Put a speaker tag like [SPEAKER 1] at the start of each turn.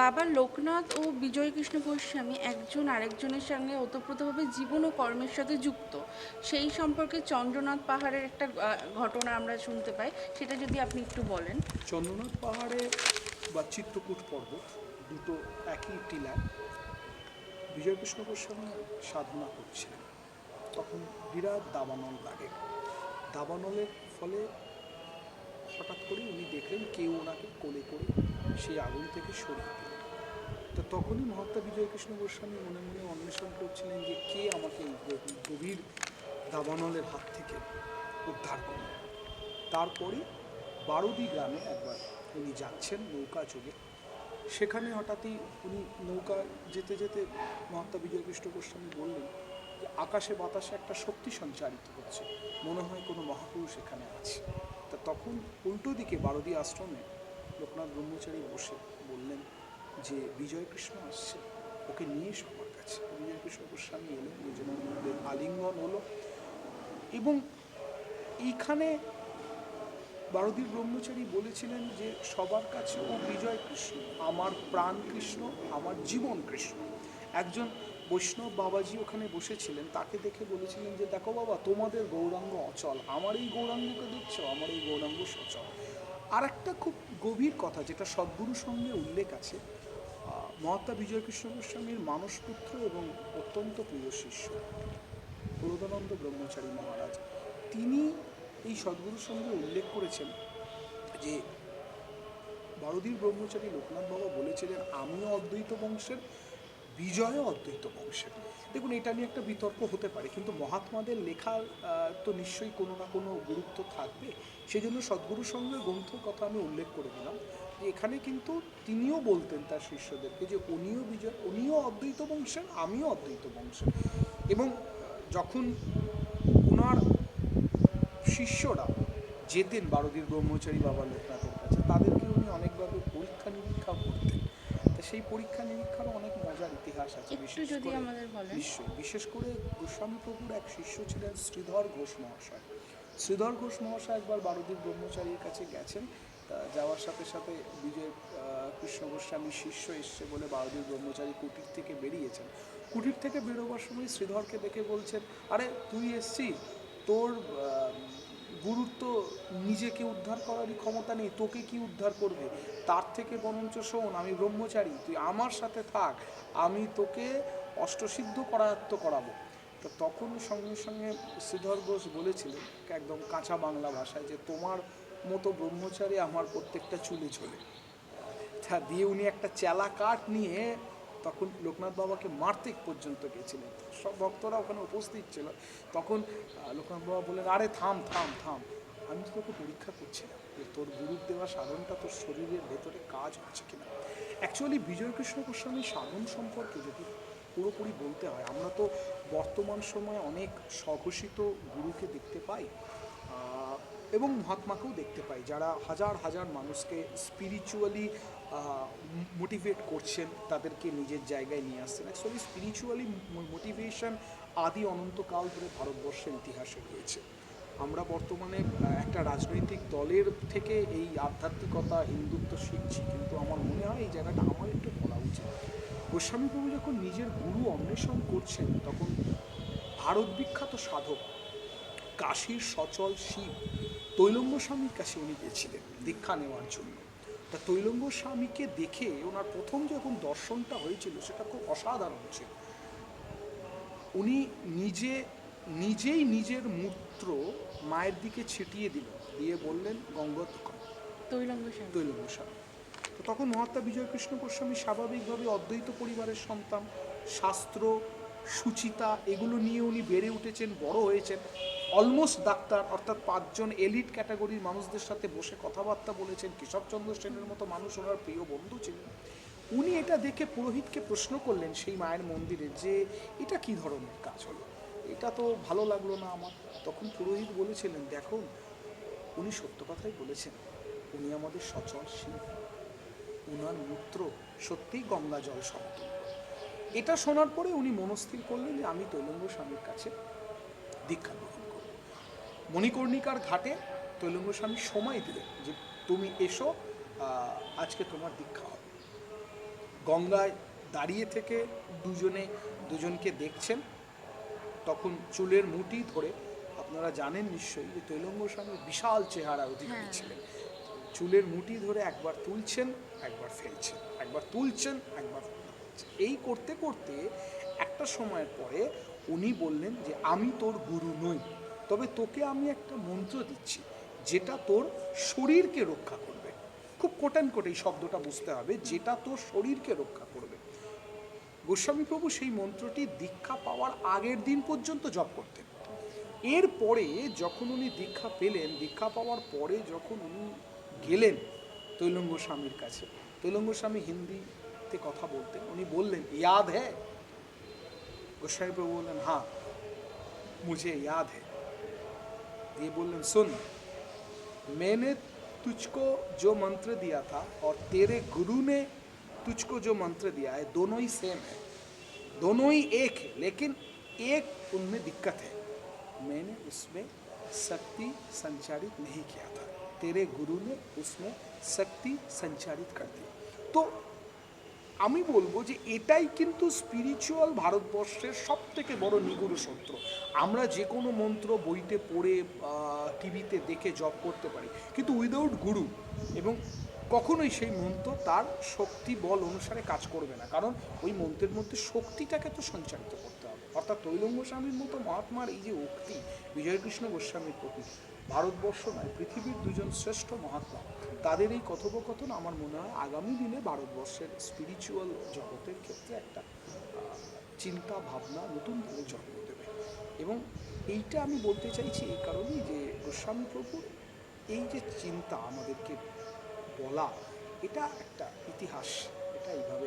[SPEAKER 1] বাবা লোকনাথ ও বিজয় কৃষ্ণ গোস্বামী একজন আরেকজনের সঙ্গে ওতপ্রোতভাবে জীবন ও কর্মের সাথে যুক্ত। সেই সম্পর্কে চন্দ্রনাথ পাহাড়ের একটা ঘটনা আমরা শুনতে পাই, সেটা যদি আপনি একটু বলেন।
[SPEAKER 2] চন্দ্রনাথ পাহাড়ে বা চিত্রকূট পর্বত দুটো একই টিলায় বিজয়কৃষ্ণ গোস্বামী সাধনা করছিলেন। তখন বিরাট দাবানল লাগে। দাবানলের ফলে হঠাৎ করে উনি দেখলেন কেউ ওনাকে কোলে করে সেই আগুন থেকে সরিয়ে দিলেন তো তখনই মহাত্মা বিজয়কৃষ্ণ গোস্বামী মনে মনে অন্বেষণ করছিলেন যে কে আমাকে গভীর- দাবানলের হাত থেকে উদ্ধার করবে। তারপরে বারোদি গ্রামে একবার উনি যাচ্ছেন নৌকা যোগে। সেখানে হঠাৎই উনি নৌকা যেতে যেতে মহাত্মা বিজয় কৃষ্ণ গোস্বামী বললেন যে আকাশে বাতাসে একটা শক্তি সঞ্চারিত হচ্ছে, মনে হয় কোনো মহাপুরুষ এখানে আছে। তা তখন উল্টো দিকে বারোদি আশ্রমে লোকনাথ ব্রহ্মচারী বসে বললেন যে, বিজয় কৃষ্ণ আসছে। ওকে নিয়ে এসো আমার কাছে। বিজয় কৃষ্ণ গোস্বামী এলেন, দুজনের আলিঙ্গন হলো এবং এইখানে বারদীর ব্রহ্মচারী বলেছিলেন যে, সবার কাছে ও বিজয় কৃষ্ণ, আমার প্রাণ কৃষ্ণ, আমার জীবন কৃষ্ণ। একজন বৈষ্ণব বাবাজি ওখানে বসেছিলেন, তাকে দেখে বলেছিলেন যে, দেখো বাবা, তোমাদের গৌরাঙ্গ অচল। আমার এই গৌরাঙ্গকে দেখছ, আমার এই গৌরাঙ্গ সচল। আর একটা খুব গভীর কথা যেটা সদ্গুরু সঙ্গে উল্লেখ আছে মহাত্মা বিজয় কৃষ্ণ গোস্বামীর মানসপুত্র এবং অত্যন্ত প্রিয় শিষ্য প্রবোধানন্দ ব্রহ্মচারী মহারাজ। তিনি এই সদ্গুরুর সঙ্গে উল্লেখ করেছেন যে বারুদীর ব্রহ্মচারী লোকনাথ বাবা বলেছিলেন, আমিও অদ্বৈত বংশের বিজয়ও অদ্বৈত বংশের দেখুন, এটা নিয়ে একটা বিতর্ক হতে পারে, কিন্তু মহাত্মাদের লেখার তো নিশ্চয়ই কোনো না কোনো গুরুত্ব থাকবে। সেই জন্য সদ্গুরুর সঙ্গে গ্রন্থের কথা আমি উল্লেখ করে দিলাম যে, এখানে কিন্তু তিনিও বলতেন তার শিষ্যদেরকে যে, উনিও বিজয়, উনিও অদ্বৈত বংশের, আমিও অদ্বৈত বংশের। এবং যখন ওনার শিষ্যরা যেতেন বারোদির ব্রহ্মচারী বাবা লোকনাথের কাছে, তাদেরকে উনি অনেকভাবে পরীক্ষা নিরীক্ষা করতেন। সেই পরীক্ষা নিরীক্ষারও অনেক মজার ইতিহাস আছে বিশেষ
[SPEAKER 1] যদি
[SPEAKER 2] করে
[SPEAKER 1] আমাদের বলেন।
[SPEAKER 2] নিশ্চয়ই বিশেষ করে গোস্বামী প্রভুর এক শিষ্য ছিলেন শ্রীধর ঘোষ মহাশয়। শ্রীধর ঘোষ মহাশয় একবার বারোদির ব্রহ্মচারীর কাছে গেছেন তা যাওয়ার সাথে সাথে বিজয় কৃষ্ণ গোস্বামীর শিষ্য এসছে বলে বারোদির ব্রহ্মচারী কুটির থেকে বেরিয়েছেন। কুটির থেকে বেরোবার সময় শ্রীধরকে দেখে বলছেন আরে তুই এসছি তোর গুরুর তো নিজেকে উদ্ধার করারই ক্ষমতা নেই, তোকে কি উদ্ধার করবে? তার থেকে বরঞ্চ শোন, আমি ব্রহ্মচারী, তুই আমার সাথে থাক, আমি তোকে অষ্টসিদ্ধ করায়ত্ত করাবো। তো তখন সঙ্গে সঙ্গে শ্রীধর ঘোষ বলেছিলেন, একদম কাঁচা বাংলা ভাষায়, যে তোমার মতো ব্রহ্মচারী আমার প্রত্যেকটা চুলে চলে তা দিয়ে উনি একটা চেলা কাঠ নিয়ে তখন লোকনাথ বাবাকে মারতে পর্যন্ত গেছিলেন। সব ভক্তরা ওখানে উপস্থিত ছিল। তখন লোকনাথ বাবা বললেন, আরে থাম থাম থাম। আমি তোকে পরীক্ষা করছিলাম যে তোর গুরুর দেওয়া সাধনটা তোর শরীরের ভেতরে কাজ হচ্ছে কিনা। অ্যাকচুয়ালি বিজয়কৃষ্ণ গোস্বামী সাধন সম্পর্কে যদি পুরোপুরি বলতে হয়, আমরা তো বর্তমান সময়ে অনেক স্বঘোষিত গুরুকে দেখতে পাই। এবং মহাত্মাকেও দেখতে পাই, যারা হাজার হাজার মানুষকে স্পিরিচুয়ালি মোটিভেট করছেন, তাদেরকে নিজের জায়গায় নিয়ে আসছেন। অ্যাকচুয়ালি স্পিরিচুয়ালি মোটিভেশন আদি অনন্তকাল ধরে ভারতবর্ষের ইতিহাসে রয়েছে। আমরা বর্তমানে একটা রাজনৈতিক দলের থেকে এই আধ্যাত্মিকতা, হিন্দুত্ব শিখছি, কিন্তু আমার মনে হয় এই জায়গাটা আমার একটু বলা উচিত। গোস্বামী প্রভু যখন নিজের গুরু অন্বেষণ করছেন, তখন ভারত বিখ্যাত সাধক কাশীর সচল শিব তৈলঙ্গ স্বামীর কাছে উনি গেছিলেন দীক্ষা নেওয়ার জন্য। তা তৈলঙ্গ স্বামীকে দেখে ওনার প্রথম যখন দর্শনটা হয়েছিল সেটা খুব অসাধারণ ছিল। উনি নিজে নিজেই নিজের মূত্র মায়ের দিকে ছিটিয়ে দিলেন দিয়ে বললেন গঙ্গোৎকম
[SPEAKER 1] তৈলঙ্গ স্বামী।
[SPEAKER 2] তৈলঙ্গ স্বামী। তো তখন মহাত্মা বিজয় কৃষ্ণ গোস্বামী স্বাভাবিকভাবে অদ্বৈত পরিবারের সন্তান শাস্ত্র সুচিতা, এগুলো নিয়ে উনি বেড়ে উঠেছেন, বড় হয়েছেন। অলমোস্ট ডাক্তার, অর্থাৎ পাঁচজন এলিট ক্যাটাগরির মানুষদের সাথে বসে কথাবার্তা বলেছেন। কেশবচন্দ্র সেনের মতো মানুষ ওনার প্রিয় বন্ধু ছিলেন। উনি এটা দেখে পুরোহিতকে প্রশ্ন করলেন সেই মায়ের মন্দিরে যে, এটা কি ধরনের কাজ হলো? এটা তো ভালো লাগল না আমার। তখন পুরোহিত বলেছিলেন দেখুন উনি সত্য কথাই বলেছেন। উনি আমাদের সচল শিব। উনার মূত্র সত্যিই গঙ্গা জল সমতুল্য। এটা শোনার পরে উনি মনস্থির করলেন যে আমি তৈলঙ্গ স্বামীর কাছে দীক্ষা গ্রহণ করব। মণিকর্ণিকার ঘাটে তৈলঙ্গ স্বামী সময় দিলেন যে তুমি এসো আজকে তোমার দীক্ষা হবে। গঙ্গায় দাঁড়িয়ে থেকে দুজনে দুজনকে দেখছেন। তখন চুলের মুঠি ধরে আপনারা জানেন নিশ্চয়ই যে তৈলঙ্গ স্বামী বিশাল চেহারা অধিকারী
[SPEAKER 1] হ্যাঁ।
[SPEAKER 2] ছিলেন। চুলের মুঠি ধরে একবার তুলছেন একবার ফেলছেন একবার তুলছেন একবার ফেলছেন। এই করতে করতে একটা সময়ের পরে উনি বললেন যে, আমি তোর গুরু নই, তবে তোকে আমি একটা মন্ত্র দিচ্ছি, যেটা তোর শরীরকে রক্ষা করবে খুব কোটান কোট এই শব্দটা বুঝতে হবে, যেটা তোর শরীরকে রক্ষা করবে গোস্বামী প্রভু সেই মন্ত্রটি দীক্ষা পাওয়ার আগের দিন পর্যন্ত জপ করতেন এরপরে যখন উনি দীক্ষা পেলেন, দীক্ষা পাওয়ার পরে যখন উনি গেলেন তৈলঙ্গ স্বামীর কাছে, তৈলঙ্গ স্বামী হিন্দিতে কথা বলতেন উনি বললেন ইয়াদ হ্যাঁ গোস্বামী প্রভু বললেন হ্যাঁ মুঝে याद है দিয়ে বললেন सुन मैंने तुझको जो मंत्र दिया था और तेरे गुरु ने तुझको जो मंत्र दिया है दोनों ही सेम है दोनों ही एक है लेकिन एक उनमें दिक्कत है मैंने उसमें शक्ति संचारित नहीं किया था तेरे गुरु ने उसमें शक्ति संचारित कर दी तो আমি বলব যে এটাই কিন্তু স্পিরিচুয়াল ভারতবর্ষের সব থেকে বড় নিগুড় সত্য আমরা যে কোনো মন্ত্র বইতে পড়ে টিভিতে দেখে জব করতে পারি। কিন্তু উইদাউট গুরু এবং কখনোই সেই মন্ত্র তার শক্তি, বল অনুসারে কাজ করবে না। কারণ ওই মন্ত্রের মধ্যে শক্তিটাকে তো সঞ্চারিত করতে অর্থাৎ তৈলঙ্গ স্বামীর মতো মহাত্মার এই যে উক্তি, বিজয়কৃষ্ণ গোস্বামীর প্রতি, ভারতবর্ষ নয়, পৃথিবীর দুজন শ্রেষ্ঠ মহাত্মা, তাদের এই কথোপকথন আমার মনে হয় আগামী দিনে ভারতবর্ষের স্পিরিচুয়াল জগতের ক্ষেত্রে একটা চিন্তা, ভাবনা নতুনভাবে জন্ম দেবে। এবং এইটা আমি বলতে চাইছি এই কারণেই যে গোস্বামী প্রভুর এই যে চিন্তা আমাদেরকে বলা, এটা একটা ইতিহাস, এটা এইভাবে